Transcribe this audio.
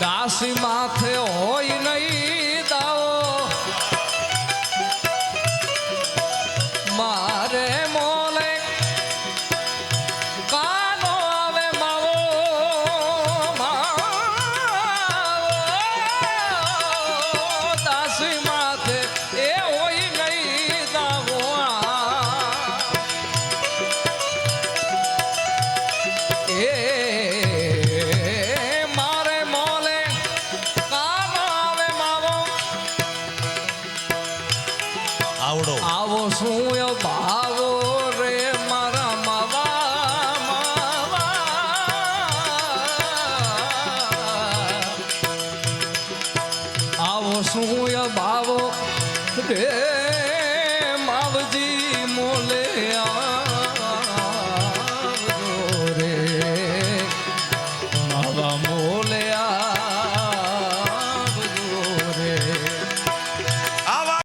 દાસી માથે હોય નહીં દાવો. મારે મોલે કાનો આવે માવો. દાસી માથે એ હોય નહીં દાવો. એ આવડો. આવો શું ભાવો રે મારા માવા માવા. આવો શું ભાવો રે